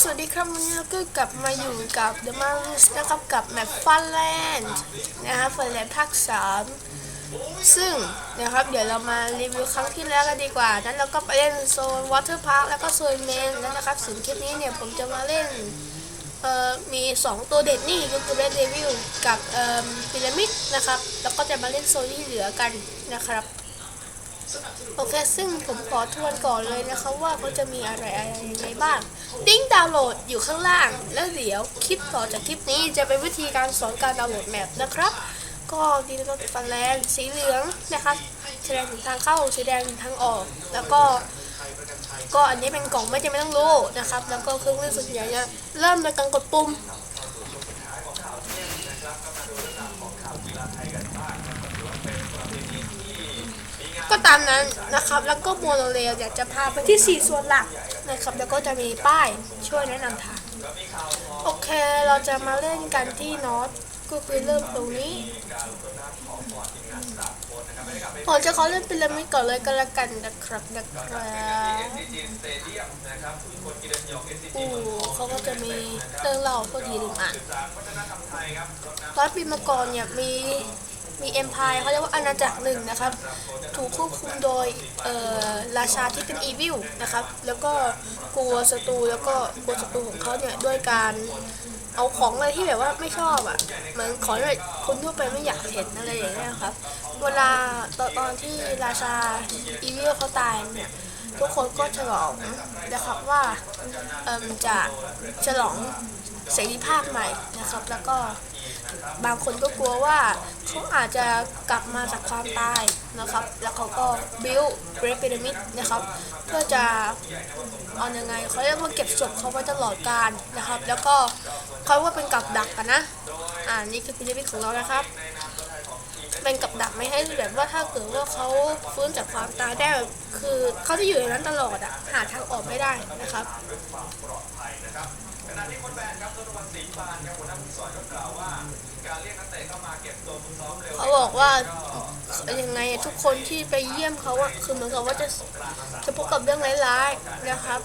สวัสดีครับวันนี้เราก็กลับมาอยู่กับ The m a r v e l s นะครับกับแมปฟันแลนด์นะครับฟันแลนด์ภาค3ซึ่งนะครับเดี๋ยวเรามารีวิวครั้งที่แล้วกันดีกว่า นั้นเราก็ไปเล่นโซนวอเตอร์พาร์คแล้วก็โซนเมนแล้วนะครับส่วนคลิปนี้เนี่ยผมจะมาเล่นเอ่อมี 2 ตัวเด็ดนี่ก็คือเ e ดเดวิลกับเอ่อพีระมิดนะครับ แล้วก็จะมาเล่นโซนที่เหลือกันนะครับ โอเค ซึ่งผมขอทวนก่อนเลยนะคะว่าเขาจะมีอะไรอะไรยังไงบ้าง ลิงก์ดาวน์โหลดอยู่ข้างล่าง แล้วเดี๋ยวคลิปต่อจากคลิปนี้จะเป็นวิธีการสอนการดาวน์โหลดแมปนะครับ ก็ดีนะฟันแรงสีเหลืองนะครับแสดงถึงทางเข้าสีแดงถึงทางออก แล้วก็ ก็อันนี้เป็นกล่องไม่จำเป็นต้องรู้นะครับ แล้วก็เครื่องเล่นส่วนใหญ่จะเริ่มโดยการกดปุ่ม ก็ตามนั้นนะครับ แล้วก็โมโนเรลอยากจะพาไปที่ 4 ส่วนหลักนะครับ แล้วก็จะมีป้ายช่วยแนะนำทาง โอเค เราจะมาเล่นกันที่นอตก็คือเริ่มตรงนี้ผมจะขอเล่นพีระมิดก่อนเลยก็แล้วกันนะครับนะครับอู้เขาก็จะมีเรื่องเล่าพอดีลืมอ่านร้อยปีมาก่อนเนี่ยมี มีเอ็มพายเขาเรียกว่าอาณาจักรหนึ่งนะครับ ถูกควบคุมโดยราชาที่เป็นอีวิลนะครับ แล้วก็กลัวศัตรูแล้วก็กลัวศัตรูของเขาเนี่ยด้วยการเอาของอะไรที่แบบว่าไม่ชอบอะเหมือนของที่คนทั่วไปไม่อยากเห็นอะไรอย่างเงี้ยครับ เวลาตอนตอนที่ราชาอีวิลเขาตายเนี่ยทุกคนก็ฉลองนะครับว่าจะฉลองเสรีภาพใหม่นะครับ แล้วก็ บางคนก็กลัวว่าเขาอาจจะกลับมาจากความตายนะครับ แล้วเขาก็บิลเกร t พีระมิดนะครับ เพื่อจะเอายังไงเขาเรียกว่าเก็บศพเขาไว้ตลอดกาลนะครับ แล้วก็เขาว่าเป็นกับดักกันนะ อ่านี่คือพีระมิดของเรานะครับ เป็นกับดักไม่ให้แบบว่าถ้าเกิดว่าเขาฟื้นจากความตายได้คือเขาจะอยู่ในนั้นตลอดอะหาทางออกไม่ได้นะครับเขาบอกว่ายังไงทุกคนที่ไปเยี่ยมเขาอะคือเหมือนกับว่าจะจะพบกับเรื่องร้ายๆนะครับ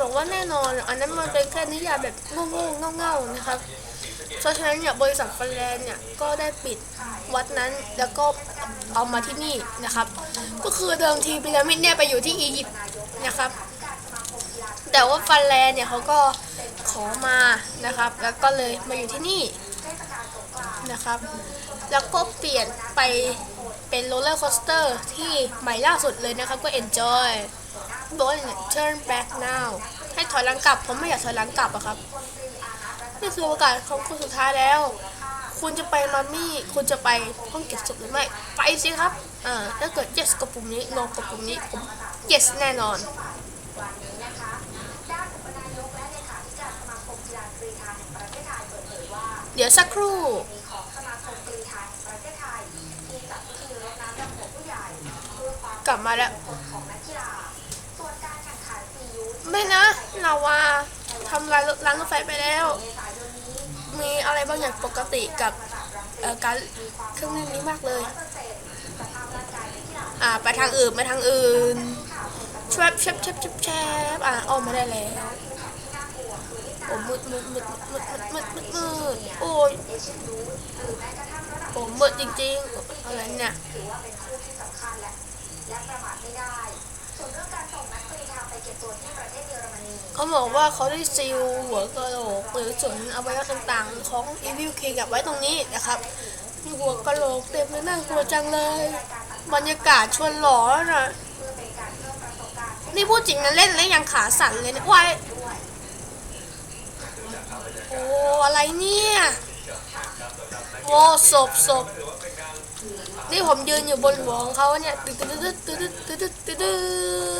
บอกว่าแน่นอนอันนั้นมันเป็นแค่นิยายแบบโง่ๆเง่าๆนะครับ เพราะฉะนั้นเนี่ยบริษัทฟันแลนด์เนี่ยก็ได้ปิดวัดนั้นแล้วก็เอามาที่นี่นะครับ ก็คือเดิมทีพีระมิดเนี่ยไปอยู่ที่อียิปต์นะครับ แต่ว่าฟันแลนด์เนี่ยเขาก็ขอมานะครับ แล้วก็เลยมาอยู่ที่นี่นะครับ แล้วก็เปลี่ยนไปเป็นโรลเลอร์คอสเตอร์ที่ใหม่ล่าสุดเลยนะครับก็ enjoy บอกว่าเนี่ย turn back now ให้ถอยหลังกลับ ผมไม่อยากถอยหลังกลับอะครับ นี่คือโอกาสของคุณสุดท้ายแล้ว คุณจะไปมัมมี่ คุณจะไปห้องเก็บศพหรือไม่ ไปสิครับอ่าถ้าเกิด yes กับปุ่มนี้ no กับปุ่มนี้ ผม yes แน่นอนเดี๋ยวสักครู่กลับมาแล้วไม่นะนาวาทำลายล้างรถไฟไปแล้ว มีอะไรบางอย่างปกติกับการเครื่องเล่นนี้มากเลย อ่าไปทางอื่นไปทางอื่นแชวแชวแชวแชวแชวบอ่าออกมาได้แล้วโอ้มืดมืดมืดมืดมืดมืดมืดโอ้ยโอ้มืดจริงๆอะไรเนี่ยและประมาทไม่ได้ส่วนเรื่องการส่งนักเรียนทางไปเก็บตัวที่ประเทศเยอรมัน เขาบอกว่าเขาได้ซีลหัวกระโหลกหรือส่วนอวัยวะต่างๆ ของอีวิลคิงกับไว้ตรงนี้นะครับมีหัวกระโหลกเต็มเลยน่ากลัวจังเลย บรรยากาศชวนหลอนอะนี่พูดจริงนะเล่นแล้วยังขาสั่นเลยนะวายโอ้อะไรเนี่ยโอ้ศพศพนี่ผมยืนอยู่บนหัวของเขาเนี่ยตึ๊ดตึ๊ดตึ๊ดตึ๊ดตึ๊ดตึ๊ด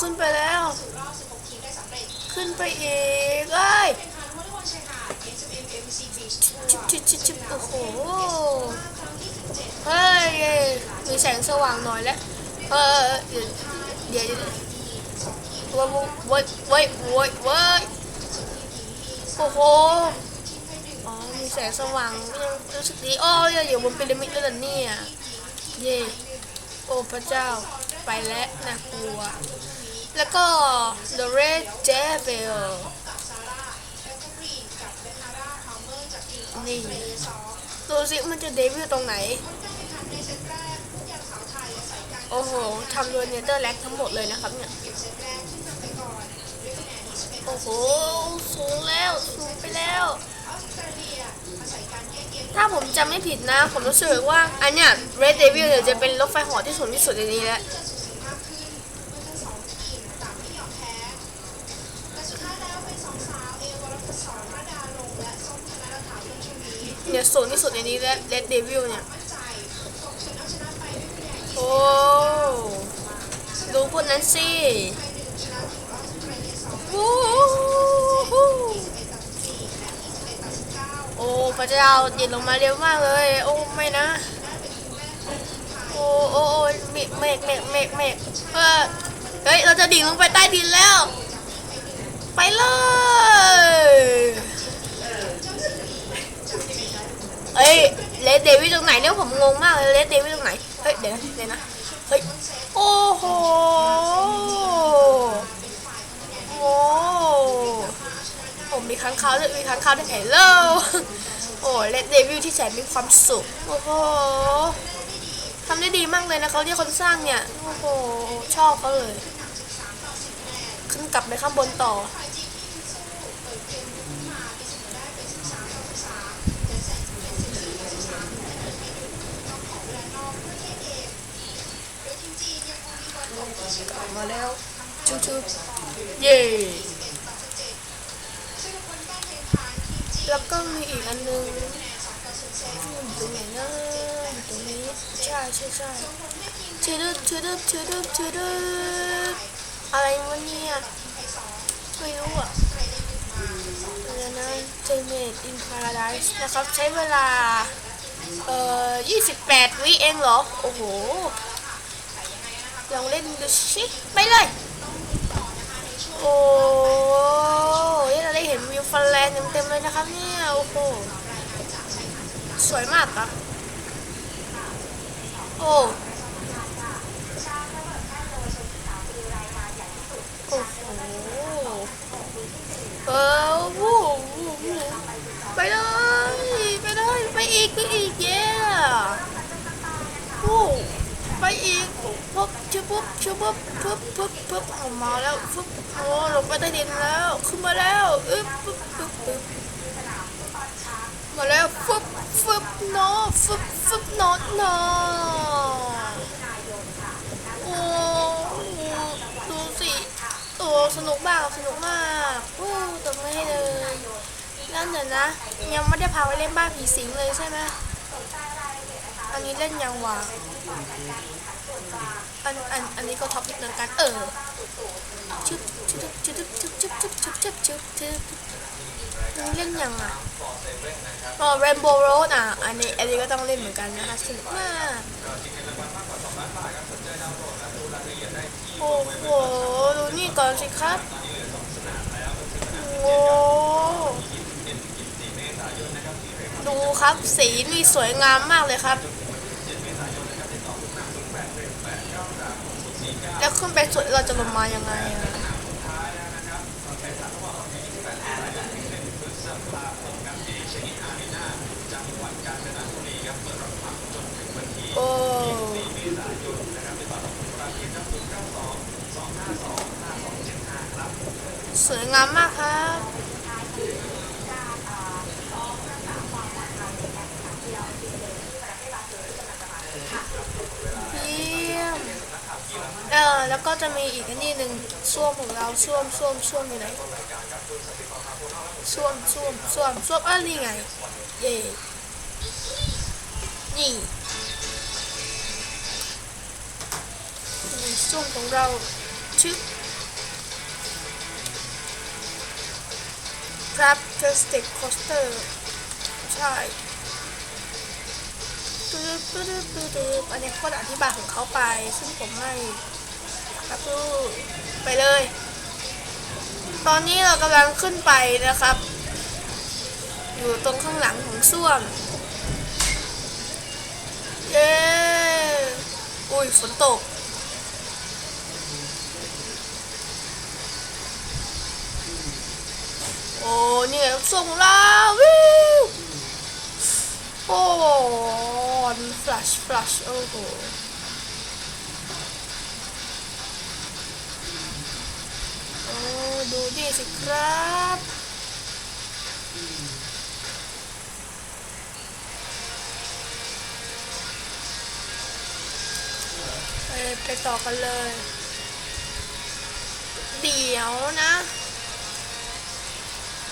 ขึ้นไปแล้ว ขึ้นไปเอ้ยเอลเลย์บอลชายหาด SMMC Beach ชิบชิบชิบชิบโอ้โห เฮ้ย มีแสงสว่างหน่อยแล้วเออเดี๋ยวเดี๋ยวเว้ยเว้ยว้ยว้ยว้ยโอ้โห อ๋อ มีแสงสว่างยังรู้สึกดีอ้อยังอยู่บนพีระมิดด้วเหรอเนี่ย เย่โอ้พระเจ้า ไปแล้วน่ากลัว แล้วก็ The Red Devil นี่ดูซิมันจะเดบิวต์ตรงไหน โอ้โหทำโดยเนเตอร์แล็กทั้งหมดเลยนะครับเนี่ย โอ้โห สูงแล้ว สูงไปแล้ว ถ้าผมจำไม่ผิดนะ ผมรู้สึกว่า อันเนี้ย Red Devil เดี๋ยวจะเป็นรถไฟหอที่สูงที่สุดในนี้แล้ว ดี๋ยสูงที่สุดในนี้เลดเดวิลเนี่ย โอ้ดูคนนั้นสิวู้โอ้พระเจ้าดิ่นลงมาเร็วมากเลย โอ้ไม่นะ โอ้โอ้เมฆเมกเมกเมกเมกเออเฮ้ย เราจะดิ่งลงไปใต้ดินแล้ว ไปเลย เอ้ยเลดเดวิดตรงไหนเนี่ยผมงงมากเลยเลดเดวิดตรงไหนเฮ้ยเดี๋ยวนะเดี๋ยวนะเฮ้ยโอ้โหโอ้ผมมีค้างคาวด้วยมีค้างคาวด้วยเฮลโลโอ้เลดเดวิลที่แสนมีความสุขโอ้โหทำได้ดีมากเลยนะเขาที่คนสร้างเนี่ย โอ้โห ชอบเขาเลย ขึ้นกลับไปข้างบนต่อ มาแล้วชุบชุบเย่แล้วก็มีอีกอันนึงตรงไหนนะตรงนี้ใช่ใช่ใช่ชื่อดึบชื่อดึบชื่อดึบชื่อดึบอะไรวะเนี่ยไม่รู้อะเรือนะเจเนตอินพาราไดส์นะครับใช้เวลาเอ่อ28 วิเองเหรอ โอ้โห ลองเล่นดูสิไปเลย โอ้ยเราได้เห็นวิวฟันแลนด์เต็มๆเลยนะครับเนี่ยโอ้โหสวยมากครับโอ้โอ้โหเออวู้วู้วู้ไปเลยไปเลยไปอีกไปอีกเย้วู้ไปอีกปุ๊บ ชุบปุ๊บชุบปุ๊บปุ๊บปุ๊บปุ๊บออกมาแล้วปุ๊บโอ้ลงไปใต้ดินแล้ว ขึ้นมาแล้วอึ๊บปุ๊บปุ๊บปุ๊บมาแล้วฟึบฟึบเนาะฟึบฟึบนาะเนาะโอ้ดูสิโอ้สนุกมากสนุกมากโอ้ตบมือให้เลยนั่นเดี๋ยวนะ ยังไม่ได้พาไปเล่นบ้านผีสิงเลยใช่ไหมอันนี้เล่นยังวะ อันอันอันนี้ก็ท็อปอีกเหมือนกันเออชึบชึบชึบชึบชึบชึบชึบชึบชึบชึบเล่นยังอะอ๋อ Rainbow Road อะ อันนี้อันนี้ก็ต้องเล่นเหมือนกันนะคะสนุกมากโอ้โหดูนี่ก่อนสิครับโอ้ดูครับสีนี่สวยงามมากเลยครับ แล้วขึ้นไปสุดเราจะลงมายังไงอะโอ้สวยงามมากครับ เยี่ยม เออ แล้วก็จะมีอีกนนี้หนึ่งส้วมของเราส้วมส้วมส้วมอยู่ไหนส้วมส้วมส้วมส้วมอะนี่ไง เย่นี่ส้วมของเราชึบครับ t u r s t i c Coaster ใช่ตึ๊ดตึ๊ดตึ๊ดตึ๊ดอันนี้เขาอธิบายของเขาไป ซึ่งผมไม่ ครับลูกไปเลย ตอนนี้เรากำลังขึ้นไปนะครับ อยู่ตรงข้างหลังของส้วมเย้อุ้ยฝนตกโอ้นี่ไงส่งเราวิวโอ้ฟลัชฟลัชโอ้โห อ้ดูดิสิครับไปไปต่อกันเลย เดี๋ยวนะ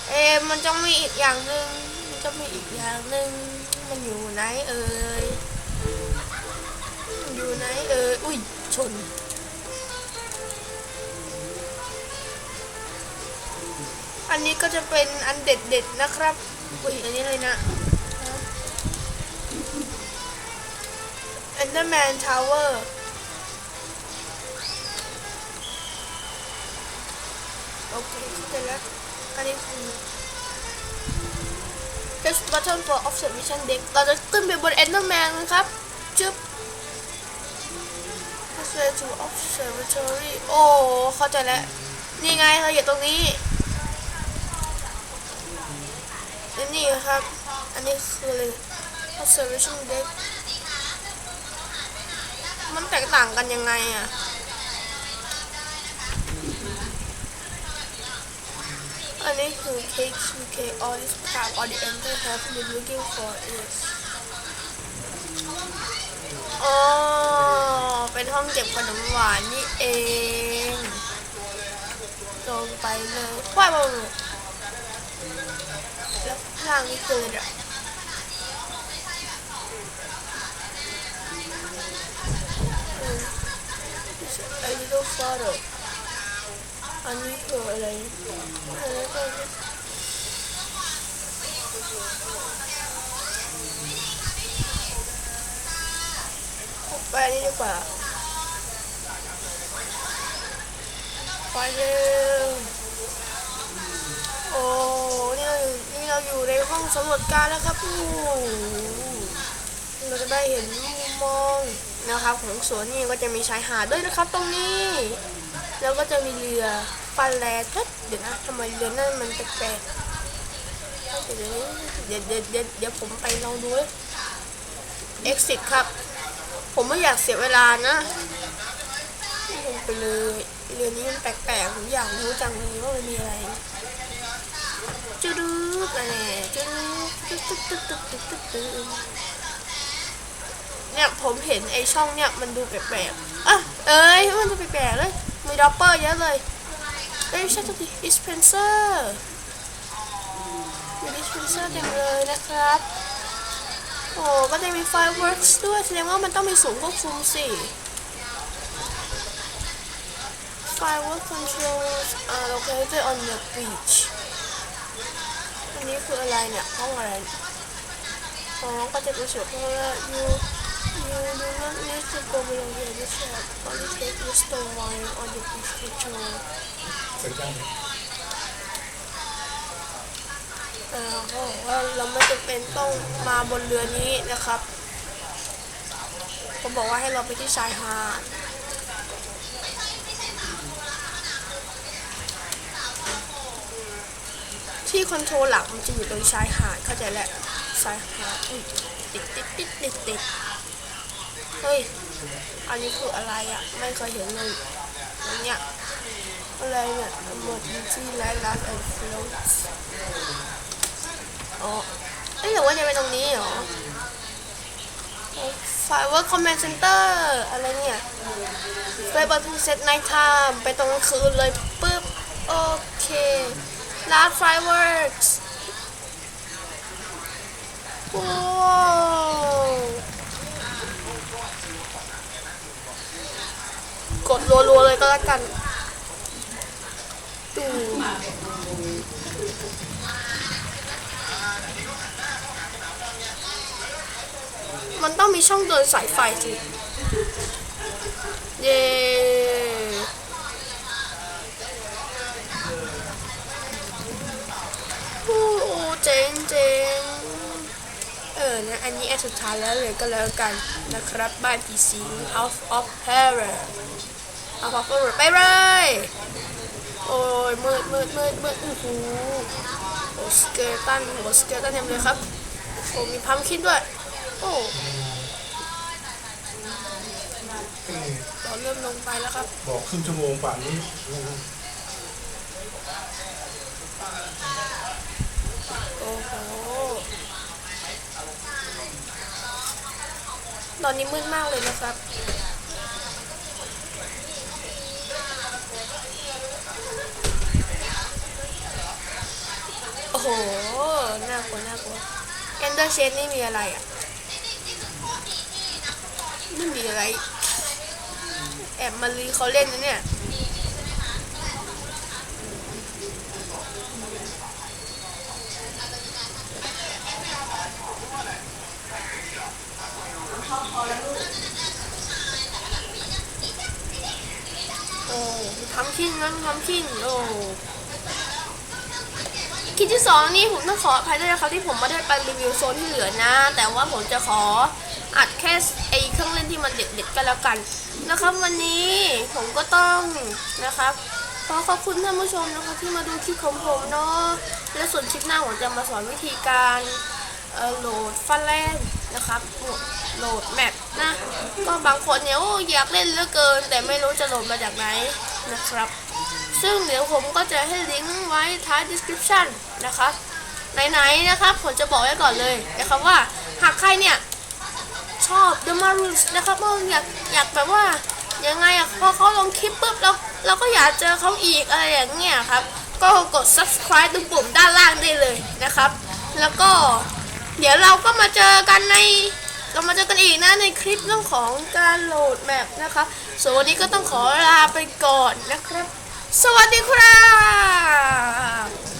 เอะมันจะมีอีกอย่างหนึ่งมันจะมีอีกอย่างหนึ่งมันอยู่ไหนเอ่ยอยู่ไหนเอ่ยอุ้ยชน อันนี้ก็จะเป็นอันเด็ดๆนะครับอุ้ยอันนี้เลยนะ Enderman Tower โอเคเข้าใจแล้วอันนี้คือ Press button for observation deck เราจะขึ้นไปบน Enderman นะครับจึ๊บ Press to observatory โอ้ เข้าใจแล้ว นี่ไงเราอยู่ตรงนี้และ นี่ครับ อันนี้คืออะไร observation deck มันแตกต่างกันยังไงอะอันนี้คือ KQK all this part all the enter have been looking for is อ๋อ เป็นห้องเก็บขนมหวานนี่เองลงไปเลยควายบงแล้ว ข้างล่างนี่คืออะอะอืม a little photo อันนี้คืออะไรอะไรก็ไปนี่ดีกว่าไปเร็วโอ้ เราอยู่ในห้องสำรวจการแล้วครับโอ้เราจะได้เห็นมุมมองนะครับของสวนนี่ก็จะมีชายหาดด้วยนะครับ ตรงนี้ แล้วก็จะมีเรือฟันแลทเดี๋ยวนะทำไมเรือนั่นมันแปลกเดี๋ยวเดี๋ยวเดี๋ยวเดี๋ยวผมไปลองดูเลย exit ครับ ผมไม่อยากเสียเวลานะลงไปเลยเรือนี้มันแปลกๆผมอยากรู้จังเลยว่ามันมีอะไรจุดู ดอะไรจุดตึ๊ดตึ๊ดตึ๊ดตึ๊ดตึ๊ดตึ๊ดตึ๊ดเนี่ยผมเห็นไอช่องเนี่ยมันดูแปลกๆอะเอ้ยมันดูแปลกๆเลยมีด็อปเปอร์เยอะเลยเอ้ยใช่ตัวดิดิสเพนเซอร์มีดิสเพนเซอร์เต็มเลยนะครับโอ้ก็จะมี fireworks ด้วยแสดงว่ามันต้องมีสูงควบคุมสิ firework controls are located on the beach อันนี้ นี้คืออะไรเนี่ยห้องอะไรอ๋อก็จะรู้สึกว่าอยู่อยูดูนั่นนี่คือโกเบลเยดิชอบตอนที่เทคนิสโตไวน์ออนยูพิชโชสุดยอดเออเขาบอกว่าเราไม่จำเป็นต้องมาบนเรือนี้นะครับเขาบอกว่าให้เราไปที่ชายหาด ที่คอนโทรลหลักมันจะอยู่ตรงชายหาดเข้าใจแหละชายหาดติดติดติดติดติดเฮ้ย อันนี้คืออะไรอะ ไม่เคยเห็นเลยอันเนี้ยอะไรเนี่ย emergency light last and floats อ๋อเอ้ยหรือว่าจะไปตรงนี้เหรอ Firework Command Center อร์อะไรเนี่ยไปบันทึกเซตไนท์ไทม์ไปตรงกลางคืนเลยปึ๊บ โอเค Last Fireworks ว้วกดรัวๆเลยก็แล้วกันดูมันต้องมีช่องเดินสายไฟสิ เย้โอ้โอ้ เจ๋งเจ๋งเออนะอันนี้อันสุดท้ายแล้วเลยก็แล้วกันนะครับ บ้าน PC House of Horror House of Horror ไปเลย โอ้ยมืดมืดมืดมืดโอ้โหโอ้สเกลตันหัวสเกลตันเต็มเลยครับ โอ้มีพัมคินด้วย โอ้เราเริ่มลงไปแล้วครับ บอกครึ่งชั่วโมงป่านนี้ โอ้โห ตอนนี้มืดมากเลยนะครับ โอ้โห น่ากลัว น่ากลัวเอนเดอร์เชนนี่มีอะไรอะ ไม่มีอะไร แอบมารีเขาเล่นนะเนี่ย โอ้ ทำขิ้นนั้นทำขิ้นโอ้คลิปที่สองนี่ผมต้องขออภัยด้วยนะครับที่ผมไม่ได้ไปรีวิวโซนที่เหลือนะ แต่ว่าผมจะขออัดแค่ไอ้เครื่องเล่นที่มันเด็ดๆกันแล้วกันนะครับ วันนี้ผมก็ต้องนะครับขอขอบคุณท่านผู้ชมนะครับที่มาดูคลิปของผมเนาะและส่วนคลิปหน้าผมจะมาสอนวิธีการโหลดฟันแลนนะครับโหลดแมป นะก็บางคนเนี่ยโอ้อยากเล่นเหลือเกิน แต่ไม่รู้จะโหลดมาจากไหนนะครับ ซึ่งเดี๋ยวผมก็จะให้ลิงก์ไว้ท้าย description นะครับไหนๆนะครับผมจะบอกไว้ก่อนเลยนะครับว่าหากใครเนี่ยชอบ The Marus นะครับว่าอยากอยากแบบว่ายังไงอะพอเขาลงคลิปปุ๊บเราเราก็อยากเจอเขาอีกอะไรอย่างเงี้ยครับ ก็กด subscribe ตรงปุ่มด้านล่างได้เลยนะครับ แล้วก็เดี๋ยวเราก็มาเจอกันใน กลับมาเจอกันอีกนะในคลิปเรื่องของการโหลดแมปนะคะส่วนวันนี้ก็ต้องขอลาไปก่อนนะครับ สวัสดีครับ